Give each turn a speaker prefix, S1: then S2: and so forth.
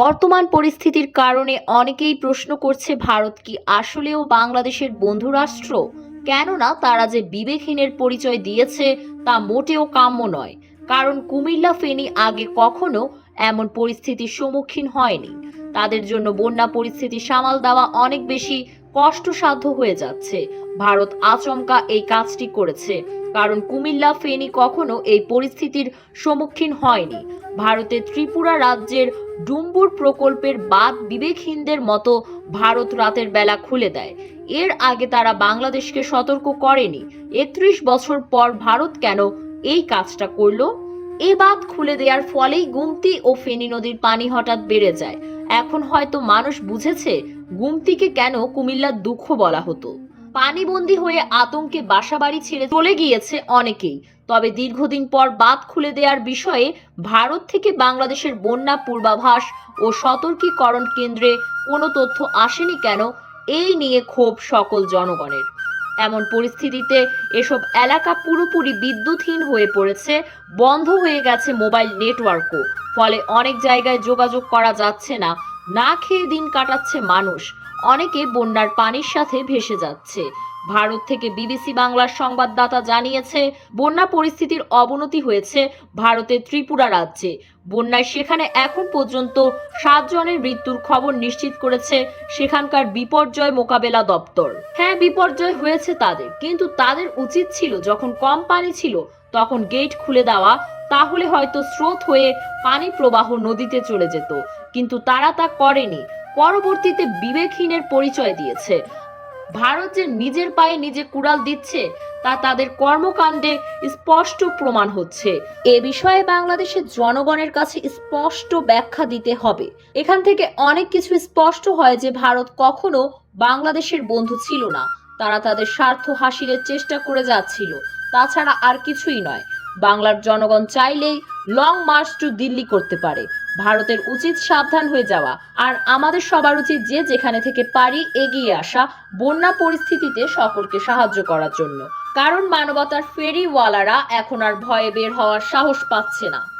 S1: বর্তমান পরিস্থিতির কারণে অনেকেই প্রশ্ন করছে, ভারত কি আসলেও বাংলাদেশের বন্ধু রাষ্ট্র কেননা তারা যে বিবেকহীনের পরিচয় দিয়েছে তা মোটেও কাম্য নয়। কারণ কুমিল্লা, ফেনী আগে কখনো এমন পরিস্থিতির সম্মুখীন হয়নি। তাদের জন্য বন্যা পরিস্থিতি সামাল দেওয়া অনেক বেশি কষ্টসাধ্য হয়ে যাচ্ছে। ভারত আচমকা এই কাজটি করেছে। কারণ কুমিল্লা, ফেনী কখনো এই পরিস্থিতির সম্মুখীন হয়নি। ভারতের ত্রিপুরা রাজ্যের ডুম্বুর প্রকল্পের বাদ বিবেকহীনদের মতো ভারত রাতের বেলা খুলে দেয়। এর আগে তারা বাংলাদেশকে সতর্ক করেনি। একত্রিশ বছর পর ভারত কেন এই কাজটা করল? এ বাঁধ খুলে দেওয়ার ফলেই গুমতি ও ফেনী নদীর পানি হঠাৎ বেড়ে যায়। এখন হয়তো মানুষ বুঝেছে, গুমতিকে কেন কুমিল্লার দুঃখ বলা হতো। পানিবন্দী হয়ে আতঙ্কে বাসাবাড়ি ছেড়ে চলে গিয়েছে অনেকেই। তবে দীর্ঘদিন পর বাঁধ খুলে দেওয়ার বিষয়ে ভারত থেকে বাংলাদেশের বন্যা পূর্বাভাস ও সতর্কীকরণ কেন্দ্রে কোনো তথ্য আসেনি কেন, এই নিয়ে ক্ষোভ সকল জনগণের। এমন পরিস্থিতিতে এসব এলাকা পুরোপুরি বিদ্যুৎহীন হয়ে পড়েছে, বন্ধ হয়ে গেছে মোবাইল নেটওয়ার্কও। ফলে অনেক জায়গায় যোগাযোগ করা যাচ্ছে না না খেয়ে দিন কাটাচ্ছে মানুষ। অনেকে বন্যার পানির সাথে ভেসে যাচ্ছে। ভারত থেকে বিবিসি বাংলার সংবাদদাতা জানিয়েছে, বন্যা পরিস্থিতির অবনতি হয়েছে ভারতের ত্রিপুরা রাজ্যে। বন্যায় সেখানে এখন পর্যন্ত সাতজনের মৃত্যুর খবর নিশ্চিত করেছে সেখানকার বিপর্যয় মোকাবেলা দপ্তর। হ্যাঁ বিপর্যয় হয়েছে তাদের, কিন্তু তাদের উচিত ছিল যখন কম পানি ছিল তখন গেট খুলে দেওয়া, তাহলে হয়তো স্রোত হয়ে পানি প্রবাহ নদীতে চলে যেত। কিন্তু তারা তা করেনি। পরবর্তীতে বিবেকহীনের পরিচয় দিয়েছে। ভারত যে নিজের পায়ে নিজে কুড়াল দিচ্ছে, তা তাদের কর্মকাণ্ডে স্পষ্ট প্রমাণ হচ্ছে। এ বিষয়ে বাংলাদেশের জনগণের কাছে স্পষ্ট ব্যাখ্যা দিতে হবে। এখান থেকে অনেক কিছু স্পষ্ট হয় যে ভারত কখনো বাংলাদেশের বন্ধু ছিল না। তারা তাদের স্বার্থ হাসিলের চেষ্টা করে যাচ্ছিল। তাছাড়া আর কিছুই নয়। বাংলার জনগণ চাইলেই লং মার্চ টু দিল্লি করতে পারে। ভারতের উচিত সাবধান হয়ে যাওয়া আর আমাদের সবার উচিত যে যেখানে থেকে পারি এগিয়ে আসা বন্যা পরিস্থিতিতে সকলকে সাহায্য করার জন্য। কারণ মানবতার ফেরিওয়ালারা এখন আর ভয়ে বের হওয়ার সাহস পাচ্ছে না।